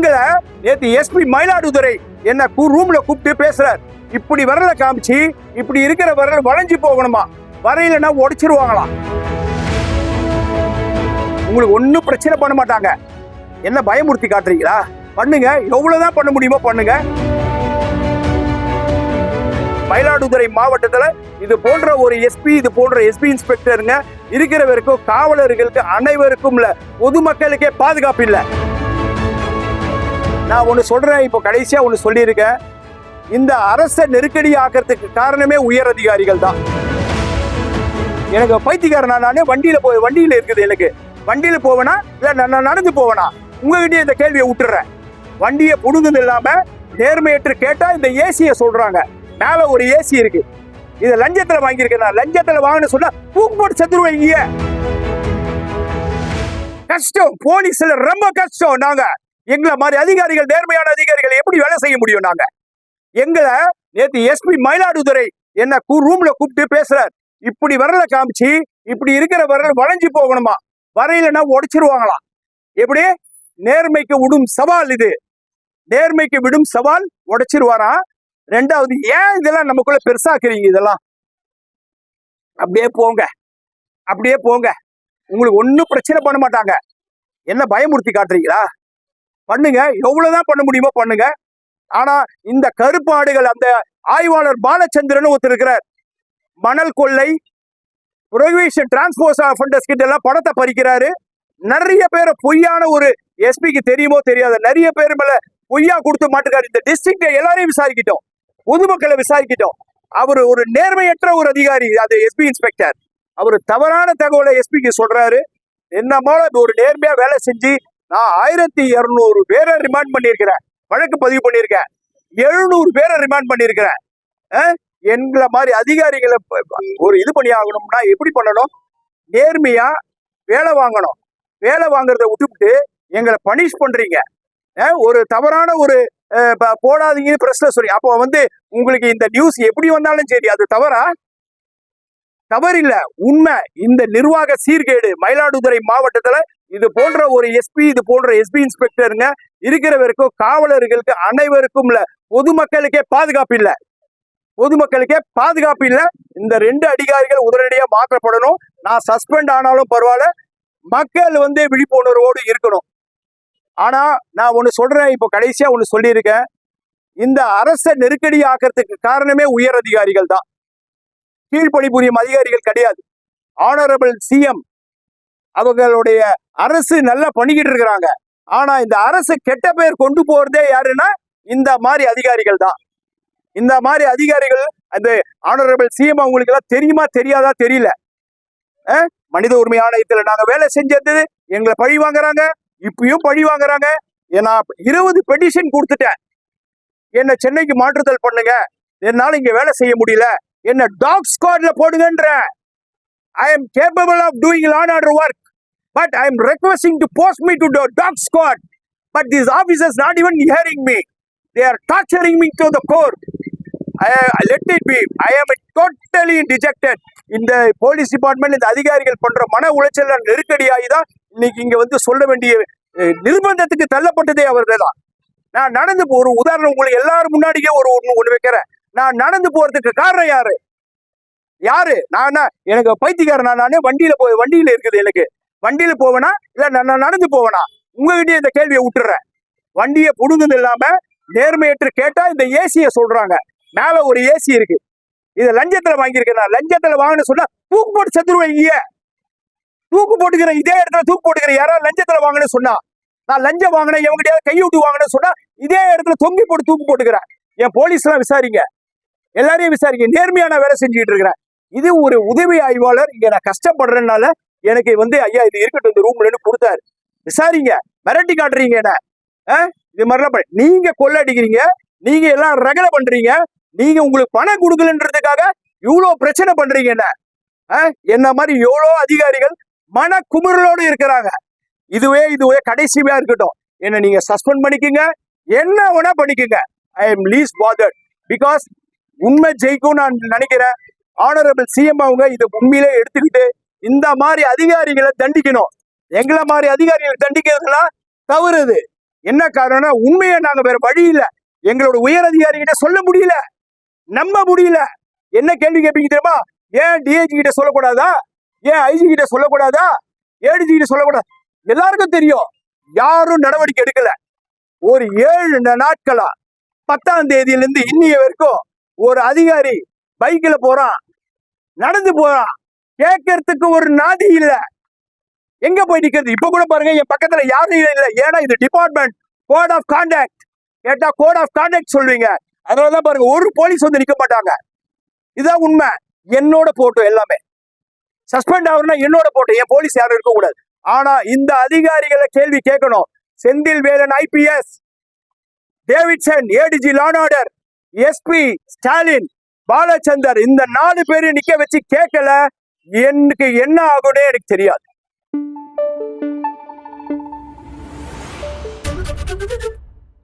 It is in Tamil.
எங்களை நேத்து எஸ்பி மயிலாடுதுறை என்ன ரூம்ல கூப்பிட்டு பேசுறார். இப்படி வரல காமிச்சு இப்படி இருக்கிற வரல வளைஞ்சு போகணுமா? வரையிலன்னா உடைச்சிருவாங்களாம் உங்களுக்கு ஒன்றும் பிரச்சனை பண்ண மாட்டாங்க. என்ன பயமுறுத்தி காட்டுறீங்களா? பண்ணுங்க. எவ்வளவுதான் பண்ண முடியுமோ பண்ணுங்க. மயிலாடுதுறை மாவட்டத்துல இது போன்ற ஒரு எஸ்பி இது போன்ற எஸ்பி இன்ஸ்பெக்டருங்க இருக்கிற வரைக்கும் காவலர்களுக்கு அனைவருக்கும் இல்லை பொதுமக்களுக்கே பாதுகாப்பு இல்லை. நான் ஒன்று சொல்கிறேன் இப்போ கடைசியாக ஒன்று சொல்லியிருக்கேன். இந்த அரசை நெருக்கடி ஆக்கிறதுக்கு காரணமே உயர் அதிகாரிகள் தான். எனக்கு பைத்தியக்காரனா நானே? வண்டியில் போய் வண்டியில் இருக்குது எனக்கு. வண்டியில் போவேனா? இல்லை நான் நடந்து போவேனா? உங்ககிட்டயே இந்த கேள்வியை விட்டுறேன். வண்டியை புடுங்குது இல்லாமல் நேர்மையற்று கேட்டால் இந்த ஏசியை சொல்கிறாங்க மேலே ஒரு ஏசி இருக்குது இதை லஞ்சத்தில் வாங்கியிருக்கேன் நான். லஞ்சத்தில் வாங்கின சொன்னால் தூக்கு போட்டு செத்துருவீங்க கஷ்டம். போலீஸில் ரொம்ப கஷ்டம் நாங்கள் எங்களை மாதிரி அதிகாரிகள் நேர்மையான அதிகாரிகள் எப்படி வேலை செய்ய முடியும் நாங்க? எங்களை நேற்று எஸ்பி மயிலாடுதுறை என்ன ரூம்ல கூப்பிட்டு பேசுறார். இப்படி வரல காமிச்சு இப்படி இருக்கிற வரல வளைஞ்சு போகணுமா? வரையிலன்னா உடைச்சிருவாங்களாம் எப்படி? நேர்மைக்கு விடும் சவால் இது. நேர்மைக்கு விடும் சவால் உடைச்சிருவாராம் ரெண்டாவது ஏன் இதெல்லாம் நமக்குள்ள பெருசாக்குறீங்க இதெல்லாம்? அப்படியே போங்க. அப்படியே போங்க. உங்களுக்கு ஒன்றும் பிரச்சனை பண்ண மாட்டாங்க. என்ன பயமுறுத்தி காட்டுறீங்களா? பண்ணுங்க. எவ்வளவுதான் பண்ண முடியுமோ பண்ணுங்க. ஆனா இந்த கருப்பாடுகள் அந்த ஆய்வாளர் பாலச்சந்திரன் ஒருத்தர் இருக்கிறார் மணல் கொள்ளை புரோகிஷன் டிரான்ஸ்போர்ஸ் ஃபண்டஸ் கிட்ட எல்லாம் பணத்தை பறிக்கிறாரு. நிறைய பேர் பொய்யான ஒரு எஸ்பிக்கு தெரியுமோ தெரியாது நிறைய பேர் மேல பொய்யா கொடுத்து மாட்டுக்காரு இந்த டிஸ்ட்ரிக்ட எல்லாரையும் விசாரிக்கிட்டோம். பொதுமக்களை விசாரிக்கிட்டோம். அவர் ஒரு நேர்மையற்ற ஒரு அதிகாரி அது எஸ்பி இன்ஸ்பெக்டர் அவர் தவறான தகவலை எஸ்பிக்கு சொல்றாரு. என்ன ஒரு நேர்மையா வேலை செஞ்சு நான் ஆயிரத்தி இருநூறு பேரை ரிமாண்ட் பண்ணியிருக்கிறேன். வழக்கு பதிவு பண்ணியிருக்கேன். எழுநூறு பேரை ரிமாண்ட் பண்ணியிருக்கிறேன். எங்களை மாதிரி அதிகாரிகளை ஒரு இது பண்ணி ஆகணும்னா எப்படி பண்ணணும்? நேர்மையா வேலை வாங்கணும். வேலை வாங்குறத விட்டுவிட்டு எங்களை பனிஷ் பண்றீங்க. ஒரு தவறான ஒரு அஹ், போடாதீங்கன்னு பிரஸ்ல சொல்லி அப்போ வந்து உங்களுக்கு இந்த நியூஸ் எப்படி வந்தாலும் சரி அது தவறா? தவறில்ல. உண்மை இந்த நிர்வாக சீர்கேடு மயிலாடுதுறை மாவட்டத்துல இது போன்ற ஒரு எஸ்பி இது போன்ற எஸ்பி இன்ஸ்பெக்டருங்க இருக்கிற வரைக்கும் காவலர்களுக்கு அனைவருக்கும் இல்ல பொதுமக்களுக்கே பாதுகாப்பு இல்ல. பொதுமக்களுக்கே பாதுகாப்பு இல்ல. இந்த ரெண்டு அதிகாரிகள் உடனடியா மாற்றப்படணும். நான் சஸ்பெண்ட் ஆனாலும் பரவாயில்ல. மக்கள் வந்து விழிப்புணர்வோடு இருக்கணும். ஆனா நான் ஒன்னு சொல்றேன் இப்போ கடைசியா ஒன்னு சொல்லியிருக்கேன். இந்த அரச நெருக்கடி ஆக்கிறதுக்கு காரணமே உயர் அதிகாரிகள் தான். கீழ்ப்பணிபுரியும் அதிகாரிகள் கிடையாது. ஆனரபிள் சிஎம் அவங்களுடைய அரசு நல்லா பண்ணிக்கிட்டு இருக்கிறாங்க. ஆனா இந்த அரசு கெட்ட பேர் கொண்டு போறதே யாருன்னா இந்த மாதிரி அதிகாரிகள் தான். இந்த மாதிரி அதிகாரிகள் அந்த ஆனரபிள் சிஎம் அவங்களுக்கு எல்லாம் தெரியுமா தெரியாதா தெரியல. மனித உரிமை ஆணையத்துல நாங்க வேலை செஞ்சது எங்களை பழி வாங்குறாங்க இப்பயும் பழி வாங்குறாங்க. நான் இருபது பெட்டிஷன் கொடுத்துட்டேன். என்ன சென்னைக்கு மாற்றுதல் பண்ணுங்க. என்னால் இங்க வேலை செய்ய முடியல. என்ன டாக் ஸ்குவாட்ல போடுங்கன்ற. I am capable of doing law and order work but I am requesting to post me to dog squad but this officers not even hearing me they are torturing me to the core let it be I am totally dejected இந்த போலீஸ் டிபார்ட்மெண்ட் இந்த அதிகாரிகள் பண்ற மன உளைச்சல் நெருக்கடியாகி தான் இன்னைக்கு இங்க வந்து சொல்ல வேண்டிய நிர்பந்தத்துக்கு தள்ளப்பட்டதே அவர்கள் தான் நான் நடந்து ஒரு உதாரணம் உங்களுக்கு எல்லாரும் முன்னாடியே ஒரு ஒன்று ஒன்று வைக்கிறேன். நான் நடந்து போறதுக்கு காரணம் யாரு? யாரு? நான்? எனக்கு பைத்தியக்காரன் நானே? வண்டியில போய் வண்டியில இருக்குது எனக்கு. வண்டியில போவேனா? இல்ல நான் நடந்து போவேனா? உங்ககிட்டயே இந்த கேள்வியை விட்டுறேன். வண்டியை புடுங்குது இல்லாம நேர்மையற்று கேட்டா இந்த ஏசியை சொல்றாங்க. மேல ஒரு ஏசி இருக்கு. இதை லஞ்சத்துல வாங்கியிருக்கேன் நான். லஞ்சத்துல வாங்கின சொன்னா தூக்கு போட்டு செத்துருவீங்க தூக்கு போட்டுக்கிறேன் இதே இடத்துல தூக்கு போட்டுக்கிறேன் யாராவது லஞ்சத்துல வாங்கினு சொன்னா நான் லஞ்சம் வாங்கினேன் எவங்கிட்டயாவது கை விட்டு வாங்கினேன்னு சொன்னா இதே இடத்துல தொங்கி போட்டு தூக்கு போட்டுக்கிறேன். என் போலீஸ் எல்லாம் விசாரிங்க. எல்லாரையும் விசாரிக்க நேர்மையான வேலை செஞ்சுட்டு இருக்கிறேன். இது ஒரு உதவி ஆய்வாளர். இங்க நான் கஷ்டப்படுறதுனால எனக்கு வந்து ஐயா இது இருக்கட்டும் இந்த ரூம்லன்னு கொடுத்தாரு. விசாரிங்க. மிரட்டி காட்டுறீங்க என்ன. ஆ? இது மாதிரிலாம் நீங்க கொள்ள அடிக்கிறீங்க நீங்க எல்லாம் ரகலை பண்றீங்க. நீங்க உங்களுக்கு பணம் கொடுக்கலன்றதுக்காக இவ்வளோ பிரச்சனை பண்றீங்க என்ன. ஆ? என்ன மாதிரி எவ்வளோ அதிகாரிகள் மன குமுறலோடு இருக்கிறாங்க. இதுவே இதுவே கடைசியா இருக்கட்டும். என்ன நீங்க சஸ்பெண்ட் பண்ணிக்கோங்க. என்ன வேணா பண்ணிக்கங்க. I am least bothered. Because உண்மை ஜெயிக்கும் நான் நினைக்கிறேன். ஆனரபிள் சிஎம் அவங்க இதை உண்மையிலே எடுத்துக்கிட்டு இந்த மாதிரி அதிகாரிகளை தண்டிக்கணும். எங்களை மாதிரி அதிகாரிகளை தண்டிக்கிறதுலாம் தவறு. இது என்ன காரணம்னா உண்மையை நாங்கள் வேற வழி இல்லை. எங்களோட உயர் அதிகாரிகிட்ட சொல்ல முடியல. நம்ப முடியல. என்ன கேள்வி கேட்பீங்க தெரியுமா? ஏன் டிஐஜி கிட்ட சொல்லக்கூடாதா? ஏன் ஐஜி கிட்ட சொல்லக்கூடாதா? ஏடிஜி கிட்ட சொல்லக்கூடாது? எல்லாருக்கும் தெரியும். யாரும் நடவடிக்கை எடுக்கல. ஒரு ஏழு நாட்களா பத்தாம் தேதியிலிருந்து இன்னைய வரைக்கும் ஒரு அதிகாரி பைக்கில் போகிறான் நடந்து போகிறான் கேட்கறதுக்கு ஒரு நாதி இல்லை. எங்கே போய் நிற்கிறது இப்போ கூட பாருங்க என் பக்கத்தில் யாரும் இல்லை. ஏன்னா இது டிபார்ட்மெண்ட் கோட் ஆஃப் கான்டாக்ட் கேட்டால் கோட் ஆஃப் கான்டாக்ட் சொல்வீங்க அதனாலதான் பாருங்க ஒரு போலீஸ் வந்து நிற்க மாட்டாங்க. இதுதான் உண்மை. என்னோட போட்டோ எல்லாமே. சஸ்பெண்ட் ஆகுறனா என்னோட போட்டோ என் போலீஸ் யாரும் இருக்கக்கூடாது ஆனால் ஆனா இந்த அதிகாரிகளை கேள்வி கேட்கணும். Senthil Velan IPS Davidson ADG law and order SP Stalin Balachandar இந்த நாலு பேரையும் நிக்க வச்சு கேட்கல. எனக்கு என்ன ஆகும்னே எனக்கு தெரியாது.